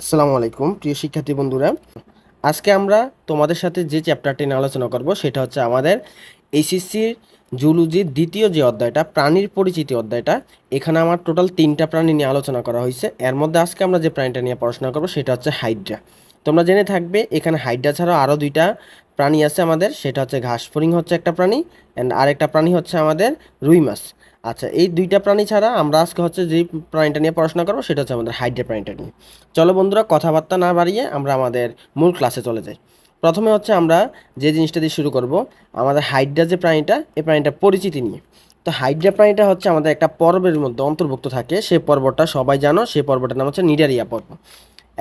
আসসালামু আলাইকুম, প্রিয় শিক্ষার্থী বন্ধুরা। আজকে আমরা তোমাদের সাথে যে চ্যাপ্টারটি নিয়ে আলোচনা করব, সেটা হচ্ছে আমাদের এইচএসসির জুলুজির দ্বিতীয় যে অধ্যায়টা, প্রাণীর পরিচিতি অধ্যায়টা। এখানে আমার টোটাল তিনটা প্রাণী নিয়ে আলোচনা করা হয়েছে। এর মধ্যে আজকে আমরা যে প্রাণীটা নিয়ে পড়াশোনা করব, সেটা হচ্ছে হাইড্রা। তোমরা জেনে থাকবে, এখানে হাইড্রা ছাড়াও আরও দুইটা প্রাণী আছে আমাদের, সেটা হচ্ছে ঘাসফড়িং হচ্ছে একটা প্রাণী অ্যান্ড আরেকটা প্রাণী হচ্ছে আমাদের রুই মাছ। আচ্ছা এই দুইটা প্রাণী ছাড়া আমরা আজকে হচ্ছে যে প্রাণীটা নিয়ে পড়াশোনা করব, সেটা হচ্ছে আমাদের হাইড্রা প্রাণীটা নিয়ে। চলো বন্ধুরা, কথাবার্তা না বাড়িয়ে আমরা আমাদের মূল ক্লাসে চলে যাই। প্রথমে হচ্ছে আমরা যে জিনিসটা দিয়ে শুরু করব, আমাদের হাইড্রা যে প্রাণীটা, এই প্রাণীটা পরিচিতি নিয়ে। তো হাইড্রা প্রাণীটা হচ্ছে আমাদের একটা পর্বের মধ্যে অন্তর্ভুক্ত থাকে সেই পর্বটা সবাই জানো সেই পর্বটার নাম হচ্ছে নিডারিয়া পর্ব।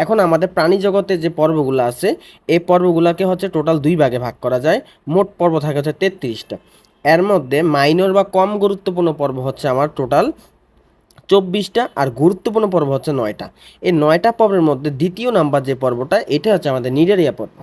এখন আমাদের প্রাণী জগতে যে পর্বগুলো আছে, এই পর্বগুলোকে হচ্ছে টোটাল দুই ভাগে ভাগ করা যায়, মোট পর্ব থাকে হচ্ছে তেত্রিশটা। এর মধ্যে মাইনর বা কম গুরুত্বপূর্ণ পর্ব হচ্ছে আমার টোটাল চব্বিশটা আর গুরুত্বপূর্ণ পর্ব হচ্ছে নয়টা। এই নয়টা পর্বের মধ্যে দ্বিতীয় নাম্বার যে পর্বটা, এটা হচ্ছে আমাদের নিডেরিয়া পর্ব।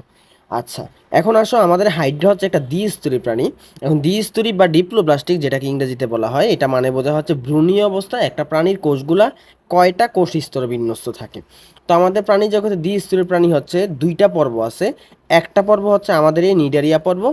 আচ্ছা এখন আসো আমাদের হাইড্রা হচ্ছে একটা দ্বিস্তরী প্রাণী। এখন দ্বিস্তরী বা ডিপ্লোপ্লাস্টিক যেটাকে ইংরেজিতে বলা হয়, এটা মানে বোঝা হচ্ছে ভ্রূণীয় অবস্থায় একটা প্রাণীর কোষগুলা কয়টা কোষ স্তরে বিন্যস্ত থাকে। তো আমাদের প্রাণী জগতে দ্বিস্তরী প্রাণী হচ্ছে দুইটা পর্ব আছে একটা পর্ব হচ্ছে আমাদের এই নিডারিয়া পর্ব,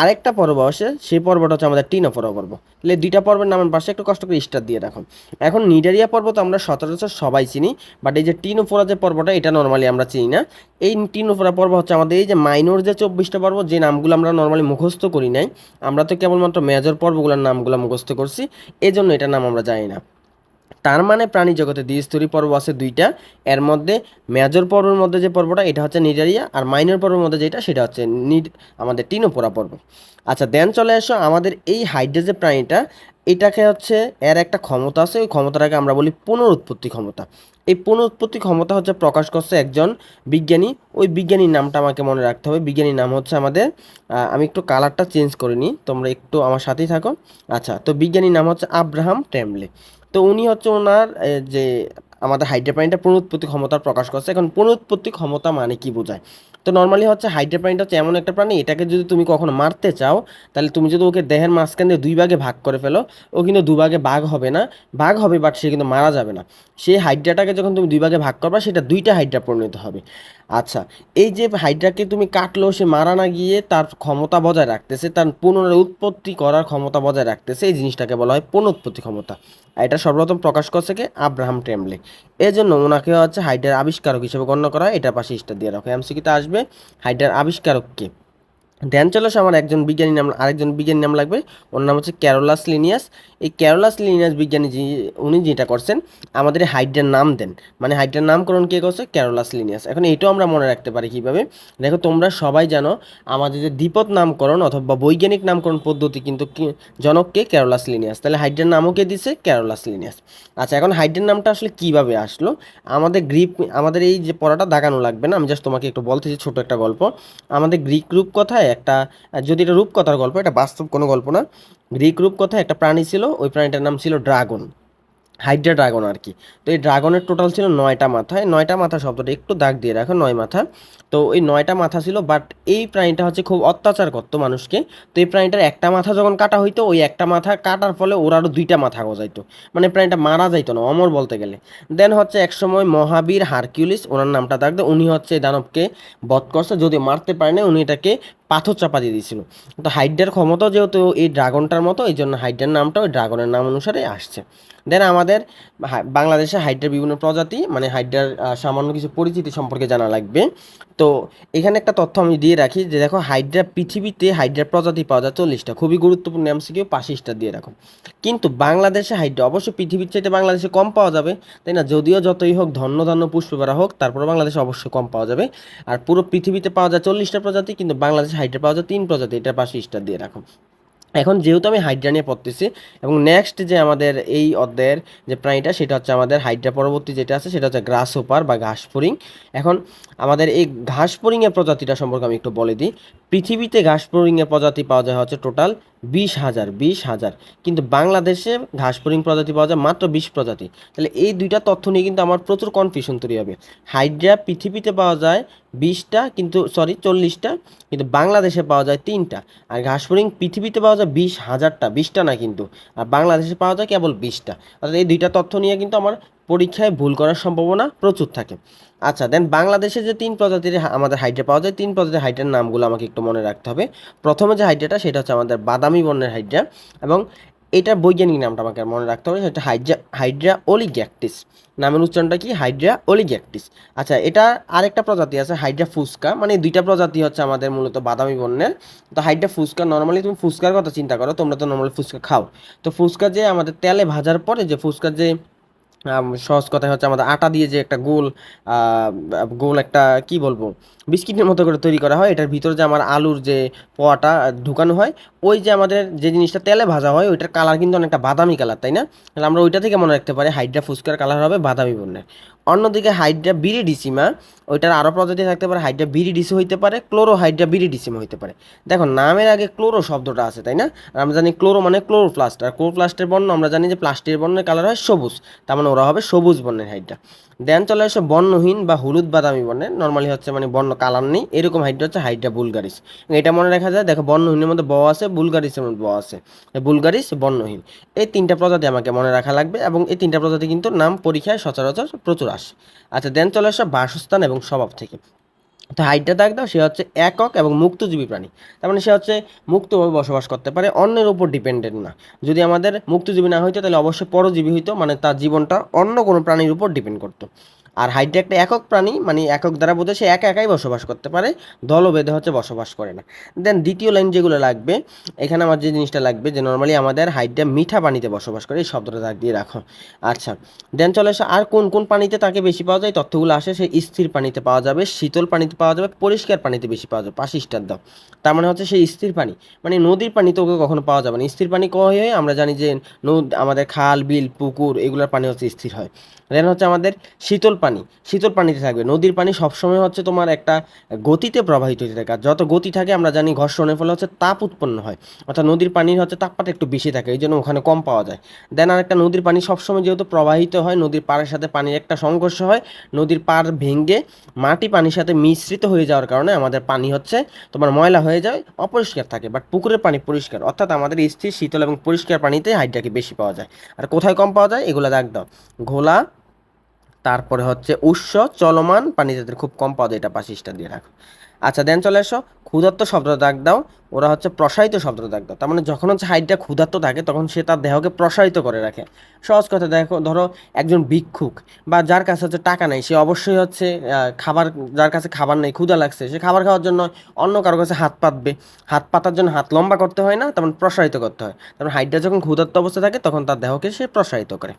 আরেকটা পর্ব আসে সেই পর্বটা হচ্ছে আমাদের টিনোফোরা পর্ব। তাহলে দুইটা পর্বের নামের পাশে একটু কষ্ট করে স্টার দিয়ে রাখুন। এখন নিডারিয়া পর্ব তো আমরা সচরাচর সবাই চিনি বাট এই যে টিনোফোরা যে পর্বটা, এটা নর্মালি আমরা চিনি না। এই টিনোফোরা পর্ব হচ্ছে আমাদের এই যে মাইনর যে চব্বিশটা পর্ব, যে নামগুলো আমরা নর্মালি মুখস্থ করি নাই, আমরা তো কেবলমাত্র মেজর পর্বগুলোর নামগুলো মুখস্থ করছি এই জন্য এটার নাম আমরা জানি না। তার মানে প্রাণী জগতে দ্বিস্তরী পর্ব আছে দুইটা। এর মধ্যে মেজর পর্বের মধ্যে যে পর্বটা, এটা হচ্ছে নিডারিয়া, আর মাইনর পর্বের মধ্যে যেটা, সেটা হচ্ছে নিড আমাদের টিনোপোরা পর্ব। আচ্ছা দেন চলে এসো আমাদের এই হাইড্রা যে প্রাণীটা এটাকে হচ্ছে এর একটা ক্ষমতা আছে, ওই ক্ষমতাটাকে আমরা বলি পুনরুৎপত্তি ক্ষমতা। এই পুনরুৎপত্তি ক্ষমতা হচ্ছে প্রকাশ করছে একজন বিজ্ঞানী। ওই বিজ্ঞানীর নামটা আমাকে মনে রাখতে হবে। বিজ্ঞানীর নাম হচ্ছে আমাদের আমি একটু কালারটা চেঞ্জ করে নিই তোমরা একটু আমার সাথেই থাকো। আচ্ছা তো বিজ্ঞানীর নাম হচ্ছে আব্রাহাম টেমলে তো উনি হচ্ছে ওনার যে আমাদের হাইড্রোপ্রাইনটা পুনরুৎপত্তি ক্ষমতা প্রকাশ করছে। এখন পুনরুৎপত্তি ক্ষমতা মানে কি বোঝায়? তো নর্মালি হচ্ছে হাইড্রা প্রাণীটা হচ্ছে এমন একটা প্রাণী, এটাকে যদি তুমি কখনো মারতে চাও, তাহলে তুমি যদি ওকে দেহের মাঝখান দিয়ে দুই ভাগে ভাগ করে ফেলো, ও কিন্তু দুভাগে বাঘ হবে না বাঘ হবে বাট সে কিন্তু মারা যাবে না। সেই হাইড্রাটাকে যখন তুমি দুই ভাগে ভাগ করবা, সেটা দুইটা হাইড্রা পরিণত হবে। আচ্ছা এই যে হাইড্রাকে তুমি কাটলেও সে মারা না গিয়ে তার ক্ষমতা বজায় রাখতেছে, তার পুনরায় উৎপত্তি করার ক্ষমতা বজায় রাখতেছে, এই জিনিসটাকে বলা হয় পুনরুৎপত্তি ক্ষমতা। এটা সর্বপ্রথম প্রকাশ করছে কে? আব্রাহাম টেমলে এই জন্য ওনাকে হচ্ছে হাইড্রার আবিষ্কারক হিসেবে গণ্য করা হয়। এটার পাশে স্টার দিয়ে রাখো। এমসিকিতে আসবে হাইড্রার আবিষ্কারক কে? ধ্যান চলো আমার একজন বিজ্ঞানী নাম, আরেকজন বিজ্ঞানী নাম লাগবে। ওর নাম হচ্ছে ক্যারোলাস লিনিয়াস এই ক্যারোলাস লিনিয়াস বিজ্ঞানী যে, উনি যেটা করছেন, আমাদের হাইড্রার নাম দেন। মানে হাইড্রার নামকরণ কে করছে? ক্যারোলাস লিনিয়াস এখন এটাও আমরা মনে রাখতে পারি কীভাবে। দেখো, তোমরা সবাই জানো, আমাদের যে দ্বিপদ নামকরণ অথবা বৈজ্ঞানিক নামকরণ পদ্ধতি কিন্তু জনককে ক্যারোলাস লিনিয়াস তাহলে হাইড্রার নামও কে দিছে? ক্যারোলাস লিনিয়াস আচ্ছা এখন হাইড্রার নামটা আসলে কীভাবে আসলো? আমাদের গ্রিক, আমাদের এই যে পড়াটা দাগানো লাগবে না, আমি জাস্ট তোমাকে একটু বলতেছি ছোট একটা গল্প। আমাদের গ্রিক রূপকথায় একটা যদি এটা রূপকথার গল্প, এটা বাস্তব কোনো গল্প না। গ্রিক রূপকথায় একটা প্রাণী ছিল, ওই প্রাণীটার নাম ছিল ড্রাগন, হাইড্রা ড্রাগন আর কি। তো এই ড্রাগনের টোটাল ছিল নয়টা মাথা। এই নয়টা মাথা শব্দটা একটু দাগ দিয়ে রাখো, নয় মাথা। তো এই নয়টা মাথা ছিল বাট এই প্রাণীটা হচ্ছে খুব অত্যাচার করতো মানুষকে। তো এই প্রাণীটার একটা মাথা যখন কাটা হইতো, ওই একটা মাথা কাটার ফলে ওর আরও দুইটা মাথা গজাইতো। মানে প্রাণীটা মারা যাইতো না, অমর বলতে গেলে। দেন হচ্ছে একসময় মহাবীর হারকিউলিস, ওনার নামটা থাকতো উনি হচ্ছে দানবকে বধ করছে। যদি মারতে পারে না উনি এটাকে পাথর চাপা দিয়ে দিয়েছিল। তো হাইড্রার ক্ষমতাও যেহেতু এই ড্রাগনটার মতো, এই জন্য হাইড্রার নামটা ওই ড্রাগনের নাম অনুসারে আসছে। দেন আমাদের বাংলাদেশে হাইড্রার বিভিন্ন প্রজাতি মানে হাইড্রার সামান্য কিছু পরিচিতি সম্পর্কে জানা লাগবে। তো এখানে একটা তথ্য আমি দিয়ে রাখি যে দেখো, হাইড্রা পৃথিবীতে হাইড্রার প্রজাতি পাওয়া যায় চল্লিশটা। খুবই গুরুত্বপূর্ণ এমসিকিউ পাশে স্টার দিয়ে রাখো। কিন্তু বাংলাদেশে হাইড্রা, অবশ্য পৃথিবীর চাইতে বাংলাদেশে কম পাওয়া যাবে, তাই না? যদিও যতই হোক, ধন্য ধন্য পুষ্পবেরা হোক তারপরে বাংলাদেশে অবশ্যই কম পাওয়া যাবে। আর পুরো পৃথিবীতে পাওয়া যায় চল্লিশটা প্রজাতি, কিন্তু বাংলাদেশে হাইড্রা পাওয়া যায়, তিন প্রজাতি এটার পাশে স্টার দিয়ে রাখো। এখন যেহেতু আমি হাইড্রা নিয়ে পড়তেছি, এবং নেক্সট যে আমাদের এই অধ্যায়ের যে প্রাণীটা, সেটা হচ্ছে আমাদের হাইড্রা পরবর্তী যেটা আছে, সেটা হচ্ছে গ্রাস হোপার বা ঘাসফড়িং এখন আমাদের এই ঘাসফড়িংয়ের প্রজাতিটা সম্পর্কে আমি একটু বলে দিই। পৃথিবীতে ঘাস ঘাসফড়িংয়ের প্রজাতি পাওয়া যায় হচ্ছে টোটাল বিশ হাজার বিশ হাজার। কিন্তু বাংলাদেশে ঘাসফড়িং প্রজাতি পাওয়া যায় মাত্র বিশ প্রজাতি। তাহলে এই দুইটা তথ্য নিয়ে কিন্তু আমার প্রচুর কনফিউশন তৈরি হবে। হাইড্রা পৃথিবীতে পাওয়া যায় বিশটা কিন্তু সরি চল্লিশটা, কিন্তু বাংলাদেশে পাওয়া যায় তিনটা। আর ঘাস ঘাসফড়িং পৃথিবীতে পাওয়া যায় বিশ হাজারটা, বিশটা না কিন্তু। আর বাংলাদেশে পাওয়া যায় কেবল বিশটা। অর্থাৎ এই দুইটা তথ্য নিয়ে কিন্তু আমার পরীক্ষায় ভুল করার সম্ভাবনা প্রচুর থাকে। আচ্ছা দেন বাংলাদেশে যে তিন প্রজাতির আমাদের হাইড্রা পাওয়া যায়, তিন প্রজাতির হাইড্রার নামগুলো আমাকে একটু মনে রাখতে হবে। প্রথমে যে হাইড্রাটা সেটা হচ্ছে আমাদের বাদামি বর্ণের হাইড্রা এবং এটার বৈজ্ঞানিক নামটা আমাকে মনে রাখতে হবে, সেটা হাইড্রা হাইড্রা ওলিগ্যাকটিস নামের উচ্চারণটা কি? হাইড্রা ওলিগ্যাকটিস আচ্ছা এটা আরেকটা প্রজাতি আছে, হাইড্রা ফুসকা। মানে দুইটা প্রজাতি হচ্ছে আমাদের মূলত বাদামি বর্ণের। তো হাইড্রা ফুসকা নর্মালি তুমি ফুসকার কথা চিন্তা করো, তোমরা তো নর্মালি ফুসকা খাও। তো ফুসকা যে আমাদের তেলে ভাজার পরে যে ফুসকার যে সহজ কথায় হচ্ছে আমাদের আটা দিয়ে যে একটা গোল গোল একটা, কি বলব, বিস্কিটের মতো করে তৈরি করা হয়। এটার ভিতরে যে আমার আলুর যে পোয়াটা ঢুকানো হয়, ওই যে আমাদের যে জিনিসটা তেলে ভাজা হয়, ওইটার কালার কিন্তু অনেকটা বাদামি কালার তাই না? আমরা ওইটা থেকে মনে রাখতে পারি, হাইড্রা ফুচকার কালার হবে বাদামি বর্ণের। অন্যদিকে হাইড্রা বিরিডিসিমা, ওইটার আরও প্রজাতি থাকতে পারে, হাইড্রা বিরিডিসি হইতে পারে, ক্লোরো হাইড্রা বিরিডিসিমা হইতে পারে। দেখো, নামের আগে ক্লোরো শব্দটা আছে, তাই না? আর আমরা জানি ক্লোরো মানে ক্লোরোপ্লাস্ট, আর ক্লোরোপ্লাস্টের বর্ণ আমরা জানি যে প্লাস্টিকের বর্ণের কালার হয় সবুজ, তার মানে ওরা হবে সবুজ বর্ণের হাইড্রা। দেন চলে আসে বর্ণহীন বা হলুদ বাদামি বর্ণের নর্মালি হচ্ছে মানে বর্ণ কালার নেই, এরকম হাইড্রা হচ্ছে হাইড্রা বুলগারিস। এটা মনে রাখা যায়, দেখো বর্ণহীনের মধ্যে ব আছে, বুলগারিসের মধ্যে ব আছে বুলগারিস, বর্ণহীন। এই তিনটা প্রজাতি আমাকে মনে রাখা লাগবে, এবং এই তিনটা প্রজাতি কিন্তু নাম, পরীক্ষায় সচরাচর প্রচুর আসে আচ্ছা দেন চলে আসে বাসস্থান এবং স্বভাব থেকে। তো হাইটটা দাগ দাও, সে হচ্ছে একক এবং মুক্তজীবী প্রাণী। তার মানে সে হচ্ছে মুক্তভাবে বসবাস করতে পারে, অন্যের উপর ডিপেন্ডেন্ট না। যদি আমাদের মুক্তজীবী না হইতো, তাহলে অবশ্যই পরজীবী হইতো মানে তার জীবনটা অন্য কোনো প্রাণীর উপর ডিপেন্ড করতো। আর হাইড্রা একটা একক প্রাণী মানে একক দ্বারা বোধ সে একা একাই বসবাস করতে পারে দলবেঁধে হচ্ছে বসবাস করে না। দেন দ্বিতীয় লাইন যেগুলো লাগবে, এখানে আমার যে জিনিসটা লাগবে যে নর্মালি আমাদের হাইড্রা মিঠা পানিতে বসবাস করে, এই শব্দটা দাগ দিয়ে রাখো। আচ্ছা দেন চলে আসে আর কোন কোন পানিতে তাকে বেশি পাওয়া যায়? তথ্যগুলো আসে সে স্থির পানিতে পাওয়া যাবে, শীতল পানিতে পাওয়া যাবে, পরিষ্কার পানিতে বেশি পাওয়া যাবে পাশে স্টার দাও। তার মানে হচ্ছে সেই স্থির পানি মানে নদীর পানিতে ওকে কখনো পাওয়া যাবে না। স্থির পানি কয় হয়? আমরা জানি যে নদ, আমাদের খাল, বিল, পুকুর, এগুলোর পানি হচ্ছে স্থির হয়। দেন হচ্ছে আমাদের শীতল পানি। শীতল পানিতে থাকবে। নদীর পানি সবসময় হচ্ছে তোমার একটা গতিতে প্রবাহিত হতে থাকে। আর যত গতি থাকে, আমরা জানি ঘর্ষণের ফলে হচ্ছে তাপ উৎপন্ন হয়। অর্থাৎ নদীর পানির হচ্ছে তাপমাত্রা একটু বেশি থাকে, এই জন্য ওখানে কম পাওয়া যায়। দেন আর একটা নদীর পানি সবসময় যেহেতু প্রবাহিত হয়, নদীর পাড়ের সাথে পানির একটা সংঘর্ষ হয়, নদীর পাড় ভেঙে মাটি পানির সাথে মিশ্রিত হয়ে যাওয়ার কারণে আমাদের পানি হচ্ছে তোমার ময়লা হয়ে যায়, অপরিষ্কার থাকে বাট পুকুরের পানি পরিষ্কার। অর্থাৎ আমাদের স্থির, শীতল এবং পরিষ্কার পানিতে হাইড্রাকে বেশি পাওয়া যায়। আর কোথায় কম পাওয়া যায়? এগুলো দাগ দাও। ঘোলা তারপরে হচ্ছে উৎস চলমান পানি যাদের খুব কম পাওয়া যায় এটা পাশিসটা দিয়ে রাখো। আচ্ছা দেন চলে এসো। ক্ষুধার্ত শব্দ দাগ দাও। ওরা হচ্ছে প্রসারিত শব্দ দাগ দাও। তার মানে যখন হচ্ছে হাইটটা ক্ষুধার্ত থাকে, তখন সে তার দেহকে প্রসারিত করে রাখে। সহজ কথা, দেখো, ধরো একজন ভিক্ষুক বা যার কাছে হচ্ছে টাকা নেই, সে অবশ্যই হচ্ছে খাবার, যার কাছে খাবার নেই, ক্ষুধা লাগছে, সে খাবার খাওয়ার জন্য অন্য কারও কাছে হাত পাতবে। হাত পাতার জন্য হাত লম্বা করতে হয় না তেমন প্রসারিত করতে হয়। তেমন হাইটটা যখন ক্ষুধার্ত অবস্থা থাকে, তখন তার দেহকে সে প্রসারিত করে।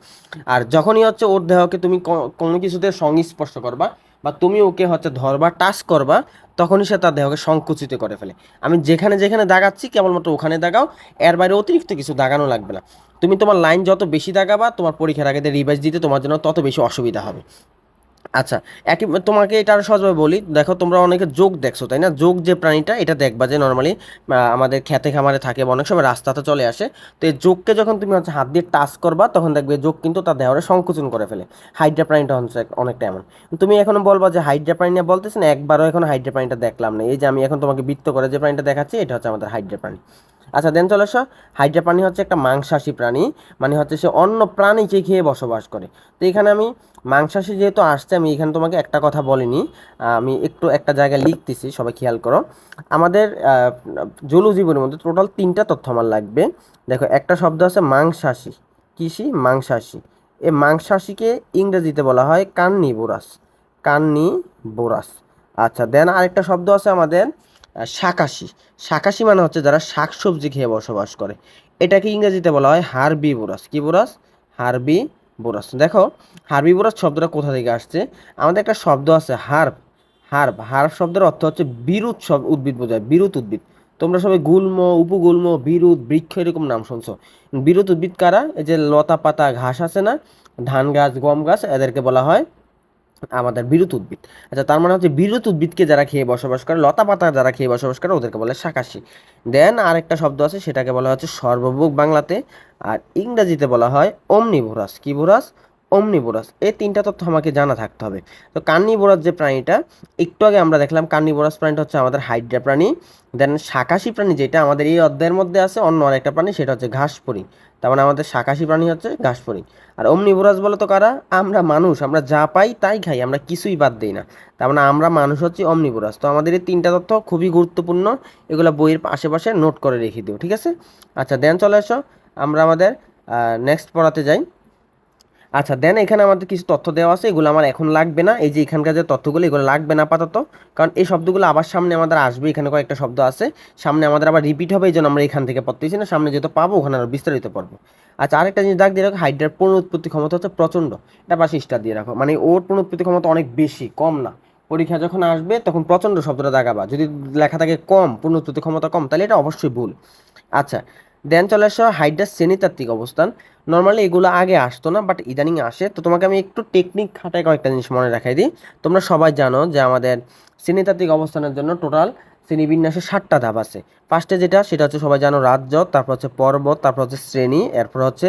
আর যখনই হচ্ছে ওর দেহকে তুমি কোনো কিছুতে সংস্পর্শ করবা বা তুমি ওকে হচ্ছে ধরবা টাচ করবা, তখনই সে তার দেহকে সংকুচিত করে ফেলে। আমি যেখানে যেখানে দাগাচ্ছি, কেবলমাত্র ওখানে দাগাও, এর বাইরে অতিরিক্ত কিছু দাগানো লাগবে না। তুমি তোমার লাইন যত বেশি দাগাবা, তোমার পরীক্ষার আগে রিভাইজ দিতে তোমার জন্য তত বেশি অসুবিধা হবে। আচ্ছা একই তোমাকে এটা আরও সহজভাবে বলি। দেখো, তোমরা অনেকে যোগ দেখছ, তাই না? যোগ যে প্রাণীটা, এটা দেখবা যে নর্মালি আমাদের খেতে খামারে থাকে বা অনেক সময় রাস্তাতে চলে আসে। তো এই যোগকে যখন তুমি হচ্ছে হাত দিয়ে টাচ করবা, তখন দেখবে যোগ কিন্তু তার দেহরে সংকুচন করে ফেলে। হাইড্রা প্রাণীটা হচ্ছে অনেকটা এমন। তুমি এখনও বলবা যে হাইড্রা প্রাণী নিয়ে বলতেছি না, একবারও এখন হাইড্রা প্রাণীটা দেখলাম না। এই যে আমি এখন তোমাকে বৃত্ত করে যে প্রাণীটা দেখাচ্ছি, এটা হচ্ছে আমাদের হাইড্রা প্রাণী। আচ্ছা দেন চলে আসো। হাইড্রা প্রাণী হচ্ছে একটা মাংসাশী প্রাণী মানে হচ্ছে সে অন্য প্রাণীকে খেয়ে বসবাস করে। তো এখানে আমি মাংসাশী যেহেতু আসছে, আমি এখানে তোমাকে একটা কথা বলিনি। আমি একটু একটা জায়গায় লিখতেছি, সবাই খেয়াল করো। আমাদের জলু জীবনের মধ্যে টোটাল তিনটা তথ্য আমার লাগবে। দেখো, একটা শব্দ আছে মাংসাশী। কৃষি মাংসাশী। এই মাংসাশীকে ইংরেজিতে বলা হয় কান্নি বোরাস কান্নি বোরাস আচ্ছা দেন আরেকটা শব্দ আছে আমাদের শাকাশি। শাকাশি মানে হচ্ছে যারা শাকসবজি খেয়ে বসবাস করে। এটাকে ইংরেজিতে বলা হয় হারবি বোরাস কি বোরাস হারবি বোরাস। দেখো, হার্বি বোরাস শব্দটা কোথা থেকে আসছে? আমাদের একটা শব্দ আছে হার্ব। হার্ব হার্ব শব্দের অর্থ হচ্ছে বিরুৎ সব উদ্ভিদ বোঝায় বিরুৎ উদ্ভিদ। তোমরা সবাই গুল্ম, উপগুল্ম বিরুৎ বৃক্ষ এরকম নাম শুনছো। বিরুৎ উদ্ভিদ কারা? এই যে লতা পাতা, ঘাস আছে না? ধান গাছ, গম গাছ, এদেরকে বলা হয় আমাদের বিরুৎ উদ্ভিদ। আচ্ছা তার মানে হচ্ছে বিরুৎ উদ্ভিদকে যারা খেয়ে বসবাস করে লতা পাতা যারা খেয়ে বসবাস করে, ওদেরকে বলে শাকাশি। দেন আরেকটা শব্দ আছে, সেটাকে বলা হচ্ছে সর্বভোগ বাংলাতে। আর ইংরেজিতে বলা হয় অমনিভোরাস কি ভোরাস অমনিবোরাস এই তিনটা তথ্য আমাকে জানা থাকতে হবে। তো কার্নিবোরাস যে প্রাণীটা, একটু আগে আমরা দেখলাম কার্নিবোরাস প্রাণীটা হচ্ছে আমাদের হাইড্রা প্রাণী। দেন শাকাশি প্রাণী যেটা আমাদের এই অধ্যায়ের মধ্যে আছে, অন্য আরেকটা প্রাণী, সেটা হচ্ছে ঘাসপরি তার মানে আমাদের শাকাশি প্রাণী হচ্ছে ঘাসপরি আর অমনিবোরাস বলো তো কারা? আমরা মানুষ, আমরা যা পাই তাই খাই, আমরা কিছুই বাদ দিই না। তার মানে আমরা মানুষ হচ্ছে অমনিবোরাস। তো আমাদের এই তিনটা তথ্য খুবই গুরুত্বপূর্ণ, এগুলো বইয়ের আশেপাশে নোট করে রেখে দিও, ঠিক আছে? আচ্ছা দেন চলে এসো, আমরা আমাদের নেক্সট পড়াতে যাই। আচ্ছা দেন এখানে আমাদের কিছু তথ্য দেওয়া আছে, এগুলো আমার এখন লাগবে না। এই যে এখানকার যে তথ্যগুলো, এগুলো লাগবে না আপাতত। কারণ এই শব্দগুলো আবার সামনে আমাদের আসবে, এখানে কয়েকটা শব্দ আছে। সামনে আমাদের আবার রিপিট হবে এই জন্য আমরা এখান থেকে পড়তেছি না। সামনে যেহেতু পাবো, ওখানে আরও বিস্তারিত পড়ব। আচ্ছা আরেকটা জিনিস দাগ দিয়ে রাখো, হাইড্রার পুনরুৎপত্তি ক্ষমতা হচ্ছে প্রচণ্ড। এটা পাশে স্টার দিয়ে রাখো। মানে ওর পুনরুৎপত্তি ক্ষমতা অনেক বেশি, কম না। পরীক্ষা যখন আসবে, তখন প্রচণ্ড শব্দটা দাগাবা। যদি লেখা থাকে কম পুনরুৎপত্তি ক্ষমতা কম, তাহলে এটা অবশ্যই ভুল। আচ্ছা দেন চলে আসো হাইড্রাস শ্রেণীতাত্ত্বিক অবস্থান। নর্মালি এগুলো আগে আসতো না বাট ইদানিং আসে। তো তোমাকে আমি একটু টেকনিক খাটায় কয়েকটা জিনিস মনে রাখাই দিই। তোমরা সবাই জানো যে আমাদের শ্রেণীতাত্ত্বিক অবস্থানের জন্য টোটাল শ্রেণীবিন্যাসে ষাটটা ধাপ আছে। ফার্স্টে যেটা, সেটা হচ্ছে সবাই জানো রাজ্য, তারপর হচ্ছে পর্বত, তারপর হচ্ছে শ্রেণি, এরপর হচ্ছে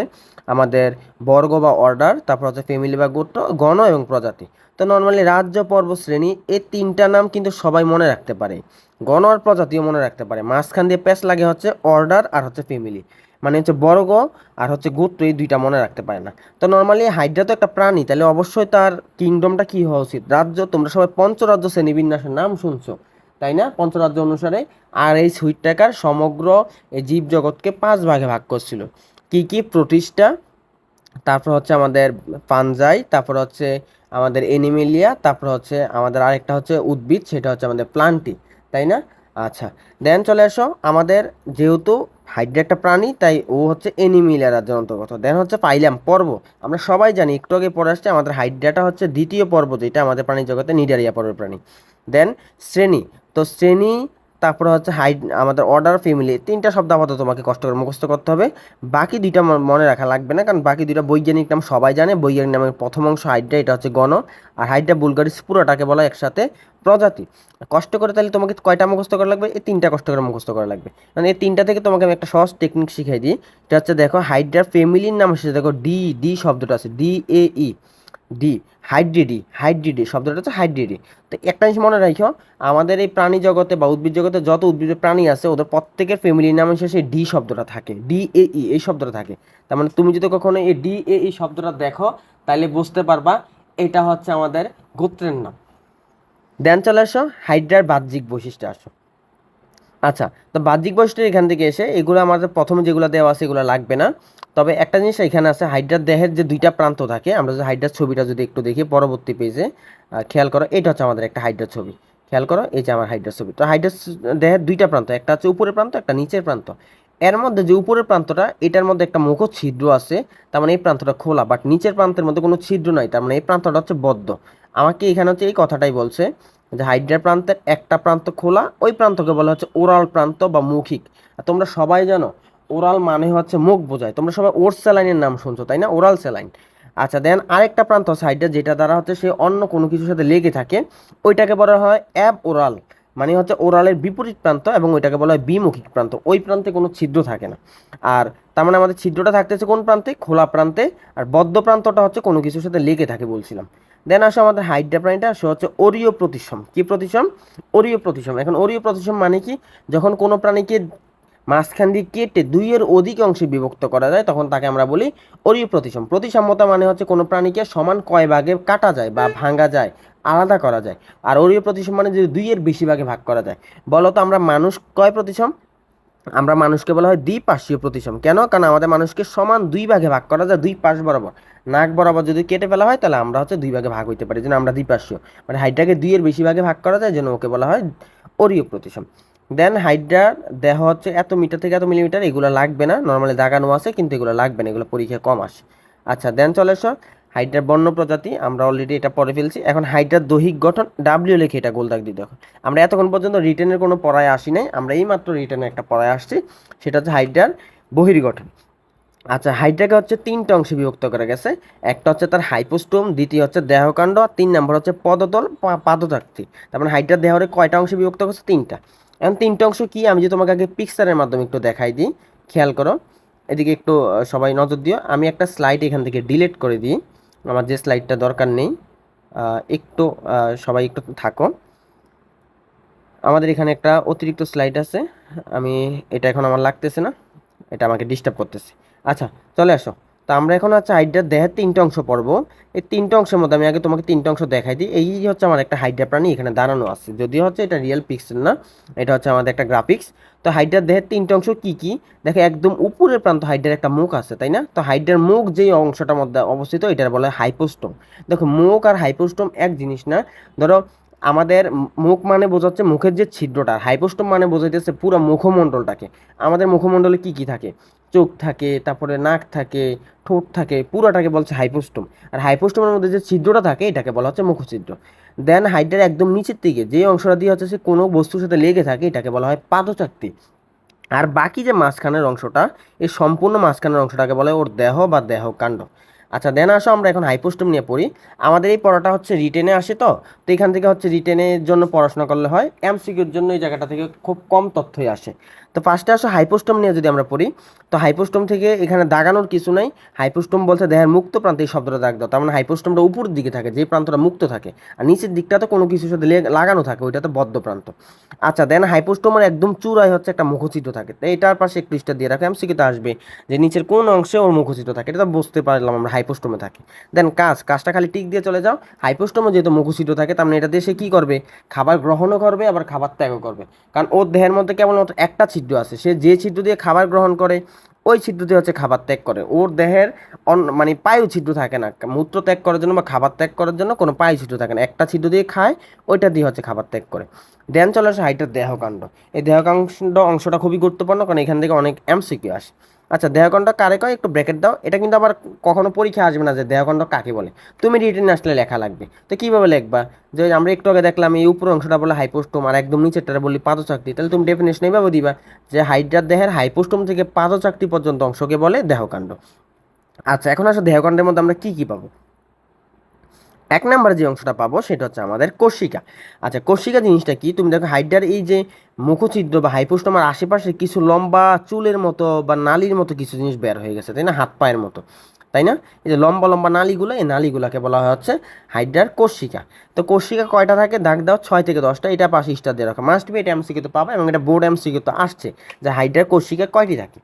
আমাদের বর্গ বা অর্ডার তারপর হচ্ছে ফ্যামিলি বা গোত্র, গণ এবং প্রজাতি। তো নর্মালি রাজ্য পর্ব শ্রেণি, এই তিনটা নাম কিন্তু সবাই মনে রাখতে পারে। গণ আর প্রজাতিও মনে রাখতে পারে। মাঝখান দিয়ে প্যাচ লাগে হচ্ছে অর্ডার আর হচ্ছে ফ্যামিলি। মানে হচ্ছে বর্গ আর হচ্ছে গোত্র, এই দুইটা মনে রাখতে পারে না। তো নর্মালি হাইড্রা তো একটা প্রাণী, তাহলে অবশ্যই তার কিংডমটা কি হওয়া উচিত? রাজ্য, তোমরা সবাই পঞ্চরাজ্য শ্রেণীবিন্যাসের নাম শুনছো, তাই না? পঞ্চরাজ্য অনুসারে আর এই সুইট টাকার সমগ্র এই জীবজগৎকে পাঁচ ভাগে ভাগ করছিল। কি কি? প্রতিষ্ঠা, তারপর হচ্ছে আমাদের পাঞ্জাই তারপর হচ্ছে আমাদের এনিমেলিয়া, তারপর হচ্ছে আমাদের আরেকটা হচ্ছে উদ্ভিদ, সেটা হচ্ছে আমাদের প্লান্টি। তাই না? আচ্ছা দেন চলে আসো। আমাদের যেহেতু হাইড্রা একটা প্রাণী, তাই ও হচ্ছে এনিমিল রাজ্যের অন্তর্গত দেন হচ্ছে পাইলাম পর্ব। আমরা সবাই জানি, একটু আগে পরে আসছে, আমাদের হাইড্রাটা হচ্ছে দ্বিতীয় পর্ব, যেটা আমাদের প্রাণী জগতে নিডারিয়া পর্বের প্রাণী। দেন শ্রেণি। তো শ্রেণি তারপরে হচ্ছে হাইড আমাদের অর্ডার ফ্যামিলি তিনটা শব্দ আপাতত তোমাকে কষ্ট করে মুখস্থ করতে হবে। বাকি দুইটা মনে রাখা লাগবে না, কারণ বাকি দুইটা বৈজ্ঞানিক নাম সবাই জানে, বৈজ্ঞানিক নামের প্রথম অংশ হাইড্রা এটা হচ্ছে গণ, আর হাইড্রা বুলগারিস পুরোটাকে বলা একসাথে প্রজাতি। কষ্ট করে তাহলে তোমাকে কয়টা মুখস্থ করা লাগবে? এই তিনটা কষ্ট করে মুখস্থ করা লাগবে। মানে এই তিনটা থেকে তোমাকে আমি একটা সহজ টেকনিক শিখাই দিই, এটা হচ্ছে দেখো হাইড্রার ফ্যামিলির নাম হচ্ছে দেখো ডি ডি শব্দটা আছে ডি এ ই ডি হাইড্রিডি হাইড্রিডি, শব্দটা হচ্ছে হাইড্রিডি। তো একটা জিনিস মনে রাখো আমাদের এই প্রাণী জগতে বা উদ্ভিদ জগতে যত উদ্ভিদের প্রাণী আছে, ওদের প্রত্যেকের ফ্যামিলির নাম শেষে ডি শব্দটা থাকে ডি এ ই এই শব্দটা থাকে। তার মানে তুমি যদি কখনো এই ডি এ ই শব্দটা দেখো তাহলে বুঝতে পারবা এটা হচ্ছে আমাদের গোত্রের নাম। দেন চলে আসো, হাইড্রার বাহ্যিক বৈশিষ্ট্য আসো। আচ্ছা তো বাহ্যিক বৈশিষ্ট্য এখান থেকে এসে এগুলো আমাদের প্রথমে যেগুলো দেওয়া আছে এগুলো লাগবে না। তবে একটা জিনিস এখানে আছে, হাইড্রার দেহের যে দুইটা প্রান্ত থাকে, আমরা যদি হাইড্রার ছবিটা যদি একটু দেখি পরবর্তী পেজে খেয়াল করো, এটা হচ্ছে আমাদের একটা হাইড্রার ছবি। খেয়াল করো, এই যে আমার হাইড্রার ছবি। তো হাইড্রার দেহের দুইটা প্রান্ত, একটা হচ্ছে উপরের প্রান্ত, একটা নিচের প্রান্ত। এর মধ্যে যে উপরের প্রান্তটা, এটার মধ্যে একটা মুখ ছিদ্র আছে, তার মানে এই প্রান্তটা খোলা বাট নিচের প্রান্তের মধ্যে কোনো ছিদ্র নাই, তার মানে এই প্রান্তটা হচ্ছে বদ্ধ। আমাকে এখানে হচ্ছে এই কথাটাই বলছে যে হাইড্রা প্রান্তের একটা প্রান্ত খোলা, ওই প্রান্তকে বলা হচ্ছে ওরাল প্রান্ত বা মৌখিক। আর তোমরা সবাই জানো, ওরাল মানে হচ্ছে মুখ বোঝায়। তোমরা সবাই ওর স্যালাইনের নাম শুনছো, তাই না? Oral saline. আচ্ছা দেন আরেকটা প্রান্ত আছে হাইড্রা, যেটা দ্বারা হচ্ছে সে অন্য কোনো কিছুর সাথে লেগে থাকে। ওইটাকে বলা হয় অ্যাব ওরাল মানে হচ্ছে ওরালের বিপরীত প্রান্ত এবং ওইটাকে বলা হয় বিমুখিক প্রান্ত। ওই প্রান্তে কোনো ছিদ্র থাকে না। আর তার মানে আমাদের ছিদ্রটা থাকতেছে কোন প্রান্তে? খোলা প্রান্তে। আর বদ্ধ প্রান্তটা হচ্ছে কোনো কিছুর সাথে লেগে থাকে বলছিলাম। দেন আসো আমাদের হাইড্রা প্রাণীটা, সে হচ্ছে অরীয় প্রতিসম কি প্রতিসম অরীয় প্রতিসম এখন অরীয় প্রতিসম মানে কি? যখন কোনো প্রাণীকে মাঝখান দিয়ে কেটে দুইয়ের অধিক অংশে বিভক্ত করা যায়, তখন তাকে আমরা বলি অরীয় প্রতিসম প্রতিসাম্যতা মানে হচ্ছে কোনো প্রাণীকে সমান কয় ভাগে কাটা যায় বা ভাঙা যায়, আলাদা করা যায়। আর অরীয় প্রতিসম মানে যদি দুইয়ের বেশি ভাগে ভাগ করা যায়। বলো তো আমরা মানুষ কয় প্রতিসম আমরা মানুষকে বলা হয় দ্বিপার্শ্বীয় প্রতিসম কেন? কারণ আমাদের মানুষকে সমান দুই ভাগে ভাগ করা যায়, দুই পাশ বরাবর। নাক বরাবর যদি কেটে ফেলা হয়, তাহলে আমরা হচ্ছে দুই ভাগে ভাগ হইতে পারি। যেন আমরা দ্বিপার্শ্বীয় মানে হাইড্রাকে দুইয়ের বেশি ভাগে ভাগ করা যায়, যেন ওকে বলা হয় অরীয় প্রতিসম। দেন হাইড্রার দেহ হচ্ছে এত মিটার থেকে এত মিলিমিটার, এগুলো লাগবে না। নর্মালি দাগানো আছে, কিন্তু এগুলো লাগবে না, এগুলো পরীক্ষায় কম আসে। আচ্ছা দেন চলে এসো। হাইড্রার বন্য প্রজাতি, আমরা অলরেডি এটা পড়ে ফেলছি। এখন হাইড্রার দৈহিক গঠন ডাব্লিউ লিখে এটা গোল দাগ দিয়ে দেখো আমরা এতক্ষণ পর্যন্ত রিটেনের কোনো পড়ায় আসি নাই, আমরা এই মাত্র রিটেনে একটা পড়ায় আসছি। সেটা হচ্ছে হাইড্রার বহির্গঠন। আচ্ছা হাইড্রাকে হচ্ছে তিনটা অংশে বিভক্ত করা গেছে। একটা হচ্ছে তার হাইপোস্টোম, দ্বিতীয় হচ্ছে দেহকাণ্ড, আর তিন নম্বর হচ্ছে পদতল, পা- পাদচাকতি তার মানে হাইড্রার দেহরে কয়টা অংশে বিভক্ত করছে? তিনটা। এখন তিনটা অংশ কি? আমি যে তোমাকে আগে পিকচারের মাধ্যমে একটু দেখাই দিই, খেয়াল করো। এদিকে একটু সবাই নজর দিও। আমি একটা স্লাইড এখান থেকে ডিলিট করে দিই। আমার যে স্লাইডটা দরকার নেই একটু সবাই একটু থাকো। আমাদের এখানে একটা অতিরিক্ত স্লাইড আছে। আমি, এটা এখন আমার লাগতেছে না। এটা আমাকে ডিস্টার্ব করতেছে। আচ্ছা চলে আসো। তো আমরা এখন হচ্ছে হাইড্রার দেহের তিনটে অংশ পড়ব। এই তিনটে অংশের মধ্যে আমি আগে তোমাকে তিনটে অংশ দেখাই দিই। এই হচ্ছে আমার একটা হাইড্রা প্রাণী, এখানে দাঁড়ানো আছে। যদিও হচ্ছে এটা রিয়েল পিক্সেল না, এটা হচ্ছে আমাদের একটা গ্রাফিক্স তো হাইড্রার দেহের তিনটে অংশ কী কী? দেখো, একদম উপরের প্রান্ত হাইড্রার একটা মুখ আছে, তাই না? তো হাইড্রার মুখ যেই অংশটার মধ্যে অবস্থিত, এটার বলা হাইপোস্টোম দেখো, মুখ আর হাইপোস্টম এক জিনিস না। ধরো, আমাদের মুখ মানে বোঝাচ্ছে মুখের যে ছিদ্রটা হাইপোস্টম মানে বোঝাইতেছে পুরো মুখমণ্ডলটাকে। আমাদের মুখমণ্ডলে কি কি থাকে? চোখ থাকে, তারপরে নাক থাকে, ঠোঁট থাকে, পুরোটাকে বলছে হাইপোস্টোম। আর হাইপোস্টোমের মধ্যে যে ছিদ্রটা থাকে, এটাকে বলা হচ্ছে মুখছিদ্র। দেন হাইড্রার একদম নিচের দিকে যে অংশটা দিয়ে হচ্ছে সে কোনো বস্তুর সাথে লেগে থাকে, এটাকে বলা হয় পাদচাকতি। আর বাকি যে মাঝখানের অংশটা এই সম্পূর্ণ মাঝখানের অংশটাকে বলে ওর দেহ বা দেহ কাণ্ড আচ্ছা দেন আসো আমরা এখন হাইপোস্টম নিয়ে পড়ি। আমাদের এই পড়াটা হচ্ছে রিটেনে আসে তো? তো এখান থেকে হচ্ছে রিটেনের জন্য পড়াশোনা করলে হয়। এমসিকিউর জন্য এই জায়গাটা থেকে খুব কম তথ্যই আসে। তো ফার্স্টে আসো হাইপোস্টম নিয়ে যদি আমরা পড়ি, তো হাইপোস্টম থেকে এখানে দাগানোর কিছু নাই। হাইপোস্টম বলতে দেহের মুক্ত প্রান্তে এই শব্দটা দাগ দাও, তার মানে হাইপোস্টমটা উপরের দিকে থাকে, যে প্রান্তটা মুক্ত থাকে। আর নিচের দিকটা তো কোনো কিছুর সাথে লাগানো থাকে, ওইটা তো বদ্ধ প্রান্ত। আচ্ছা দেন হাইপোস্টোমের একদম চূড়ায় হচ্ছে একটা মুখচিত্র থাকে। তো এটার পাশে একটু স্টার দিয়ে রাখো এমসিকিতে আসবে যে নিচের কোন অংশে ওর মুখচিত্র থাকে, এটা তো বুঝতে পারলাম আমরা হাইপোস্টোমে থাকে। দেন কাজ, কাজটা খালি টিক দিয়ে চলে যাও। হাইপোস্টোমে যেহেতু মুখচিত্র থাকে, তার মানে এটা দিয়ে সে কী করবে? খাবার গ্রহণও করবে, আবার খাবার ত্যাগও করবে। কারণ ওর দেহের মধ্যে কেবলমাত্র একটা ছিদ্র আছে। সে যে ছিদ্র দিয়ে খাবার গ্রহণ করে, ওই ছিদ্র দিয়ে হচ্ছে খাবার ত্যাগ করে। ওর দেহের অন মানে পায়ু ছিদ্র থাকে না। মূত্র ত্যাগ করার জন্য বা খাবার ত্যাগ করার জন্য কোনো পায়ু ছিদ্র থাকে না। একটা ছিদ্র দিয়ে খায়, ওইটা দিয়ে হচ্ছে খাবার ত্যাগ করে। ড্যান চলে আসে হাইটের দেহকাণ্ড। এই দেহকাণ্ড অংশটা খুবই গুরুত্বপূর্ণ, কারণ এখান থেকে অনেক এমসিকিউ আসে। আচ্ছা দেহখণ্ড কারে কয়? একটু ব্র্যাকেট দাও। এটা কিন্তু আবার কখনো পরীক্ষা আসবে না যে দেহখণ্ড কাকে বলে। তুমি রিটেন আসলে লেখা লাগবে। তো কীভাবে লেখবা? যে আমরা একটু আগে দেখলাম এই উপর অংশটা বলে হাইপোস্টোম আর একদম নিচেরটা বললি পাতচাকটি তাহলে তুমি ডেফিনেশন এইভাবে দিবা যে হাইড্রার দেহের হাইপোস্টোম থেকে পাদচাকতি পর্যন্ত অংশকে বলে দেহকাণ্ড। আচ্ছা এখন আসলে দেহকাণ্ডের মধ্যে আমরা কী কী পাবো? এক নম্বরে যে অংশটা পাবো সেটা হচ্ছে আমাদের কোষিকা। আচ্ছা কোষিকা জিনিসটা কি? তুমি দেখো হাইড্রার এই যে মুখছিদ্র বা হাইপোস্টোমার আশেপাশে কিছু লম্বা চুলের মতো বা নালির মতো কিছু জিনিস বের হয়ে গেছে, তাই না? হাত পায়ের মতো, তাই না? এই যে লম্বা লম্বা নালিগুলো, এই নালিগুলোকে বলা হয় হচ্ছে হাইড্রার কোষিকা। তো কোষিকা কয়টা থাকে? দাগ দাও, ছয় থেকে দশটা, এটা পাশে স্টার দিয়ে রাখো। মাস্ট বি এটা এমসিকে তো পাবে এবং এটা বোর্ড এমসিকে তো আসছে যে হাইড্রার কোষিকা কয়টি থাকে।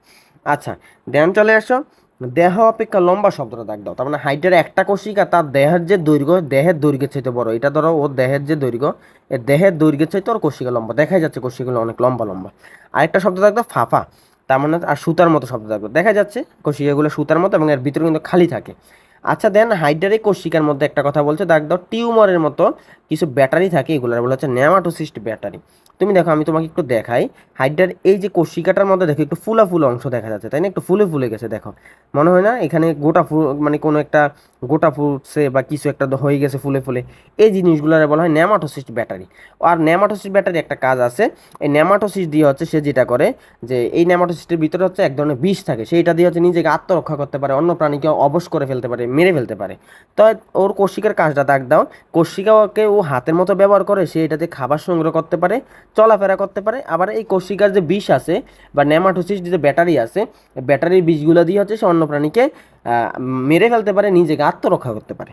আচ্ছা দেন চলে আসো। দেহ অপেক্ষা লম্বা শব্দটা দাগ দাও। তার মানে হাইটের একটা কোষিকা, তার দেহের যে দৈর্ঘ্য, দেহের দৈর্ঘ্যের চাইতে বড়। এটা ধরো ওর দেহের যে দৈর্ঘ্য, এ দেহের দৈর্ঘ্যের চাইতে ওর কোষিকা লম্বা। দেখাই যাচ্ছে কোষিকাগুলো অনেক লম্বা লম্বা। আরেকটা শব্দ থাকতো ফাফা। তার মানে আর সুতার মতো শব্দ থাকবে দেখা যাচ্ছে কোষিকাগুলো সুতার মতো এবং এর ভিতরে কিন্তু খালি থাকে। আচ্ছা দেন হাইড্রারে কোষিকার মধ্যে একটা কথা বলছে দাগ দাও টিউমারের মতো কিছু ব্যাটারি থাকে এগুলোর, বলা হচ্ছে নেমাটোসিস্ট ব্যাটারি। তুমি দেখো, আমি তোমাকে একটু দেখাই, হাইড্রার এই যে কোষিকাটার মধ্যে দেখো, একটু ফুলা ফুলা অংশ দেখা যাচ্ছে, তাই না? একটু ফুলে ফুলে গেছে, দেখো। মনে হয় না এখানে গোটা ফু মানে কোনো একটা গোটা ফুটছে বা কিছু একটা হয়ে গেছে ফুলে ফুলে। এই জিনিসগুলোর বলা হয় ন্যামাটোসিস্ট ব্যাটারি। আর ন্যামাটোসিস্ট ব্যাটারি একটা কাজ আছে, এই ন্যামাটোসিস দিয়ে হচ্ছে সে যেটা করে, যে এই ন্যামাটোসিস্টের ভিতরে হচ্ছে এক ধরনের বিষ থাকে, সেইটা দিয়ে হচ্ছে নিজেকে আত্মরক্ষা করতে পারে, অন্য প্রাণীকে অবশ করে ফেলতে পারে মেরে ফেলতে পারে। তো ওর কোষিকার কাজটা তাক দাও। কোষিকাকে ও হাতের মতো ব্যবহার করে সে এটাতে খাবার সংগ্রহ করতে পারে, চলাফেরা করতে পারে। আবার এই কোষিকার যে বিষ আছে বা নেমাটোসিস যে ব্যাটারি আছে, ব্যাটারির বিষগুলো দিয়ে হচ্ছে সে অন্য প্রাণীকে মেরে ফেলতে পারে, নিজেকে আত্মরক্ষা করতে পারে।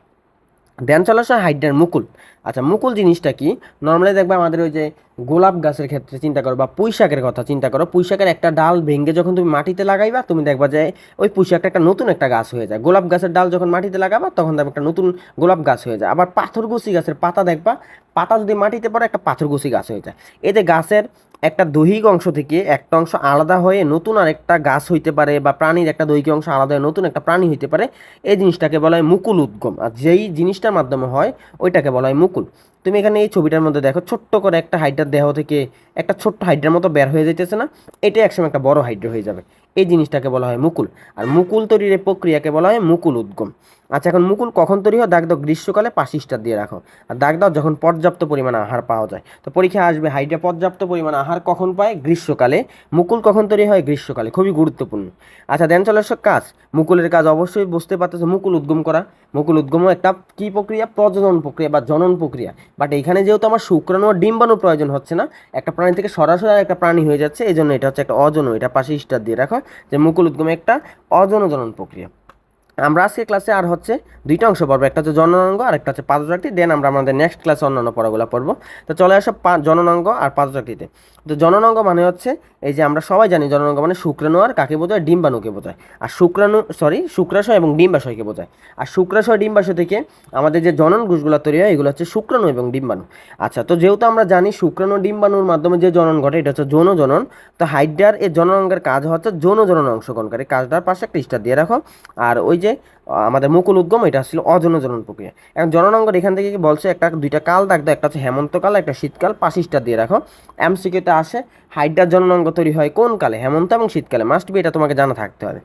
দেন চলে আসে হাইড্রার মুকুল। আচ্ছা মুকুল জিনিসটা কি? নর্মালি দেখবে আমাদের ওই যে গোলাপ গাছের ক্ষেত্রে চিন্তা করো বা পুঁই শাকের কথা চিন্তা করো পুঁই শাকের একটা ডাল ভেঙে যখন তুমি মাটিতে লাগাইবা, তুমি দেখবা যে ওই পুঁই শাকটা একটা নতুন একটা গাছ হয়ে যায়। গোলাপ গাছের ডাল যখন মাটিতে লাগাবা, তখন দেখবে একটা নতুন গোলাপ গাছ হয়ে যায়। আবার পাথরগুচি গাছের পাতা দেখবা, পাতা যদি মাটিতে পড়ে, একটা পাথরগুচি গাছ হয়ে যায়। এতে গাছের একটা দৈহিক অংশ থেকে একটা অংশ আলাদা হয়ে নতুন আরেকটা গাছ হইতে পারে বা প্রাণীর একটা দৈহিক অংশ আলাদা হয়ে নতুন একটা প্রাণী হইতে পারে, এই জিনিসটাকে বলা হয় মুকুল উদ্গম। আর যেই জিনিসটার মাধ্যমে হয়, ওইটাকে বলা হয় মুকুল। তুমি এখানে এই ছবিটার মধ্যে দেখো ছোট্ট করে একটা হাইড্রার দেহ থেকে একটা ছোট্ট হাইড্রার মতো বের হয়ে যেতেছে না? এটা একসময় একটা বড় হাইড্রা হয়ে যাবে। এই জিনিসটাকে বলা হয় মুকুল। আর মুকুল তৈরির এই প্রক্রিয়াকে বলা হয় মুকুল উদ্গম। আচ্ছা এখন মুকুল কখন তৈরি হয়? দাগ দাও গ্রীষ্মকালে পাঁচ স্টার দিয়ে রাখো। আর দাগ দাও যখন পর্যাপ্ত পরিমাণ আহার পাওয়া যায়। তো পরীক্ষা আসবে, হাইড্রা পর্যাপ্ত পরিমাণ আহার কখন পায়? গ্রীষ্মকালে। মুকুল কখন তৈরি হয়? গ্রীষ্মকালে। খুবই গুরুত্বপূর্ণ। আচ্ছা দেন চলে আসো কাজ। মুকুলের কাজ অবশ্যই বুঝতে পারতেছে। মুকুল উদ্গম করা। মুকুল উদ্গমও একটা কী প্রক্রিয়া? প্রজনন প্রক্রিয়া বা জনন প্রক্রিয়া। বাট এখানে যেহেতু আমার শুক্রাণু আর ডিম্বাণুর প্রয়োজন হচ্ছে না, একটা প্রাণী থেকে সরাসরি একটা প্রাণী হয়ে যাচ্ছে এই জন্য এটা হচ্ছে একটা অজন। এটা পাশে স্টার দিয়ে রাখো যে মুকুল উদ্গমে একটা অজনজনন প্রক্রিয়া। আমরা আজকে ক্লাসে আর হচ্ছে দুইটা অংশ পড়ব, একটা হচ্ছে জননাঙ্গ আর একটা হচ্ছে পাদচাকতি দেন আমরা আমাদের নেক্সট ক্লাসে অন্যান্য পড়াগুলো পড়ব। তো চলে আসো জননাঙ্গ আর পাদচাকতিতে তো জননাঙ্গ মানে হচ্ছে, এই যে আমরা সবাই জানি জননাঙ্গ মানে শুক্রাণু আর কাকে বোঝায়? ডিম্বাণুকে বোঝায়। আর শুক্রাণু সরি শুক্রাশয় এবং ডিম্বাশয়কে বোঝায়। আর শুক্রাশয়, ডিম্বাশয় থেকে আমাদের যে জনন কোষগুলো তৈরি হয়, এগুলো হচ্ছে শুক্রাণু এবং ডিম্বাণু। আচ্ছা তো যেহেতু আমরা জানি শুক্রাণু, ডিম্বাণুর মাধ্যমে যে জনন ঘটে, এটা হচ্ছে যৌন জনন তো হাইড্রার এই জননাঙ্গের কাজ হচ্ছে যৌন জনন অংশগ্রহণকারী কাজটার পাশে একটা স্টার দিয়ে রাখো। আর ওই যে আমাদের মুকুল উদ্গম, এটা ছিল অজন জনন প্রক্রিয়া। এখন জননাঙ্গর এখান থেকে বলছে একটা, দুইটা কাল দাগ একটা হচ্ছে হেমন্তকাল একটা শীতকাল পাশিসটা দিয়ে রাখো। এমসিকিউতে আসে হাইড্রার জননাঙ্গ তৈরি হয় কোন কালে? হেমন্ত এবং শীতকালে। মাস্ট বি এটা তোমাকে জানা থাকতে হবে।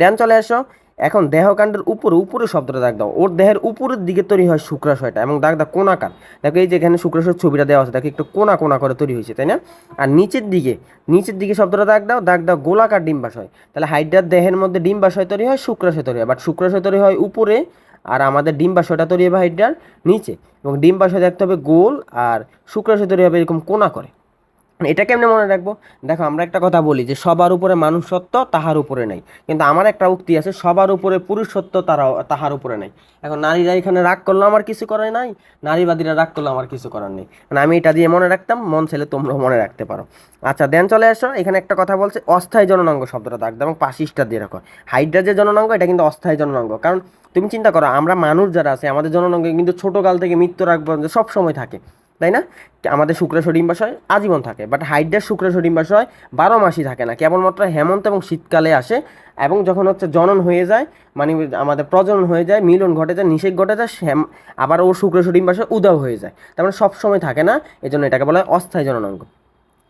দেন চলে আসো এখন দেহকাণ্ডের উপরে উপরে শব্দটা দাগ দাও। ওর দেহের উপরের দিকে তৈরি হয় শুক্রাশয়টা এবং দাগ দাও কোনাকার। দেখো এই যে এখানে শুক্রাশয়ের ছবিটা দেওয়া আছে, দেখো একটু কোনা কোনা করে তৈরি হয়েছে, তাই না? আর নিচের দিকে নিচের দিকে শব্দটা দাগ দাও দাগ দাও গোলাকার ডিম্বাশয়। তাহলে হাইড্রার দেহের মধ্যে ডিম্বাশয় তৈরি হয়, শুক্রাশয় তৈরি হয়। বাট শুক্রাশয় তৈরি হয় উপরে, আর আমাদের ডিম্বাশয়টা তৈরি হবে হাইড্রার নিচে। এবং ডিম্বাশয় দেখতে হবে গোল, আর শুক্রাশয় তৈরি হবে এরকম কোনা করে। এটা কেমনে মনে রাখব? দেখো, আমরা একটা কথা বলি যে সবার উপরে মানুষ সত্য, তাহার উপরে নাই। কিন্তু আমার একটা উক্তি আছে, সবার উপরে পুরুষ সত্য তারা তাহার উপরে নাই। এখন নারীরা এখানে রাগ করল, আমার কিছু করার নাই। নারীবাদীরা রাগ করল, আমার কিছু করার নেই। মানে আমি এটা দিয়ে মনে রাখতাম, মন ছেলে তোমরাও মনে রাখতে পারো। আচ্ছা দেন চলে আসো, এখানে একটা কথা বলছে, অস্থায়ী জননাঙ্গ শব্দটা দাও, এবং পাশিসটা দিয়ে রাখো। হাইড্রা যে জননাঙ্গ, এটা কিন্তু অস্থায়ী জননাঙ্গ। কারণ তুমি চিন্তা করো, আমরা মানুষ যারা আছে, আমাদের জননাঙ্গে কিন্তু ছোটোকাল থেকে মৃত্যু রাখ পর্যন্ত সব সময় থাকে। তাই না? আমাদের শুক্রাশয় হয়, আজীবন থাকে। বাট হাইড্রাস হাইড্রার শুক্রাশয় হয়, বারো মাসই থাকে না। কেবলমাত্র হেমন্ত এবং শীতকালে আসে এবং যখন হচ্ছে জনন হয়ে যায় মানে আমাদের প্রজনন হয়ে যায়, মিলন ঘটে যায়, নিষেক ঘটে যায় শ্যাম আবার ওর শুক্রাশয় ডিম্বাশয় উদাও হয়ে যায়। তার মানে সবসময় থাকে না এই জন্য এটাকে বলা হয় অস্থায়ী জননাঙ্গ।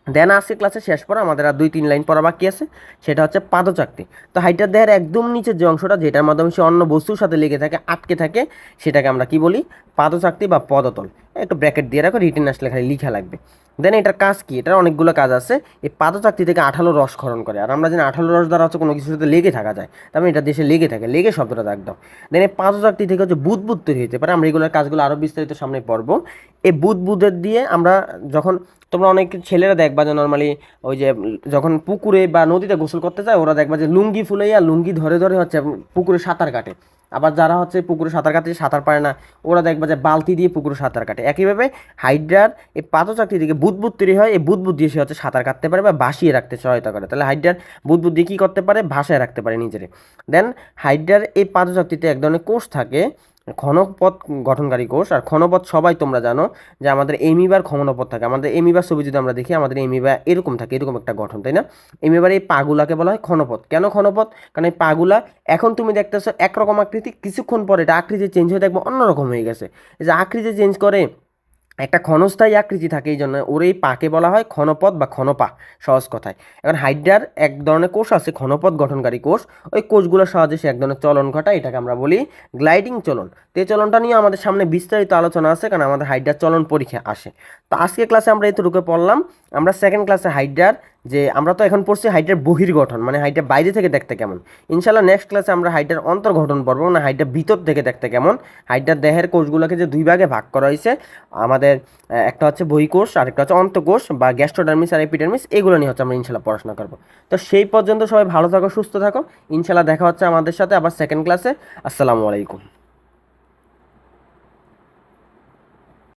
দেন আজকে ক্লাসে শেষ পর আমাদের আর দুই তিন লাইন পড়া বাকি আছে, সেটা হচ্ছে পাদচাকতি তো হাইটার দেহের একদম নিচের যে অংশটা, যেটার মাধ্যমে সে অন্য বস্তুর সাথে লেগে থাকে, আটকে থাকে, সেটাকে আমরা কি বলি? পাদচাকতি বা পদতল। একটু ব্র্যাকেট দিয়ে রাখো রিটেন আসলে খালি লিখা লাগবে। দেন এটার কাজ কি? এটার অনেকগুলো কাজ আছে। এই পাদচাকতি থেকে আঠালো রস খরণ করে। আর আমরা জানি আঠালো রস দ্বারা হচ্ছে কোনো কিছুর সাথে লেগে থাকা যায়। তার মানে এটা দেশে লেগে থাকে। লেগে শব্দটা দাও দেন এই পাদচাকতি থেকে হচ্ছে বুদবুদ তৈরি হতে পারে। আমরা এগুলোর কাজগুলো আরও বিস্তারিত সামনে পড়ব। এই বুদবুদের দিয়ে আমরা যখন তোমরা অনেক ছেলেরা দেখবা যে নর্মালি ওই যে যখন পুকুরে বা নদীতে গোসল করতে যায়, ওরা দেখবা যে লুঙ্গি ফুলাইয়া লুঙ্গি ধরে ধরে হচ্ছে পুকুরে সাঁতার কাটে। আবার যারা হচ্ছে পুকুরে সাঁতার কাটতে সাঁতার পারে না, ওরা দেখবা যে বালতি দিয়ে পুকুরে সাঁতার কাটে। একইভাবে হাইড্রার এই পাতচাকরি থেকে বুদবুদ তৈরি হয়, এই বুদবুদ দিয়ে সে হচ্ছে সাঁতার কাটতে পারে বা ভাসিয়ে রাখতে সহায়তা করে। তাহলে হাইড্রার বুদবুদ দিয়ে কী করতে পারে? ভাসায় রাখতে পারে নিজেরে। দেন হাইড্রার এই পাতচাকরিতে এক ধরনের কোষ থাকে ঘনপথ গঠনকারী কোষ আর ক্ষণপথ সবাই তোমরা জানো যে আমাদের এমিবার ক্ষমণপথ থাকে। আমাদের এমিবার ছবি যদি আমরা দেখি, আমাদের এমিবা এরকম থাকে, এরকম একটা গঠন, তাই না? এমিবার এই পাগুলাকে বলা হয় ক্ষণপথ। কেন ক্ষণপথ? কারণ এই পাগুলা এখন তুমি দেখতেছো একরকম আকৃতি, কিছুক্ষণ পরে এটা আকৃতি চেঞ্জ হয়ে দেখব অন্যরকম হয়ে গেছে। এই যে আকৃতি চেঞ্জ করে একটা ক্ষণস্থায়ী আকৃতি থাকে এই জন্য ওর এই পাকে বলা হয় ক্ষণপথ বা ক্ষণপা, সহজ কথায়। এখন হাইড্রার এক ধরনের কোষ আছে, ক্ষণপথ গঠনকারী কোষ। ওই কোষগুলোর সাহায্যে সে এক ধরনের চলন ঘটায়, এটাকে আমরা বলি গ্লাইডিং চলন। তো এই চলনটা নিয়ে আমাদের সামনে বিস্তারিত আলোচনা আছে, কারণ আমাদের হাইড্রার চলন পরীক্ষা আসে। তো আজকে ক্লাসে আমরা এতটুকু পড়লাম। আমরা সেকেন্ড ক্লাসে হাইড্রার যে আমরা তো এখন পড়ছি হাইড্রার বহির গঠন মানে হাইড্রার বাইরে থেকে দেখতে কেমন? ইনশাল্লাহ নেক্সট ক্লাসে আমরা হাইড্রার অন্তর গঠন পড়ব না হাইড্রার ভিতর থেকে দেখতে কেমন? হাইড্রার দেহের কোষগুলোকে যে দুই ভাগে ভাগ করা হয়েছে, আমাদের একটা হচ্ছে বহিকোষ, আর একটা হচ্ছে অন্তকোষ বা গ্যাস্ট্রোডার্মিস আর এপিডার্মিস, এগুলো নিয়ে হচ্ছে আমরা ইনশাল্লাহ পড়াশোনা করব। তো সেই পর্যন্ত সবাই ভালো থাকো, সুস্থ থাকো। ইনশাল্লাহ দেখা হচ্ছে আমাদের সাথে আবার সেকেন্ড ক্লাসে আসসালামু আলাইকুম।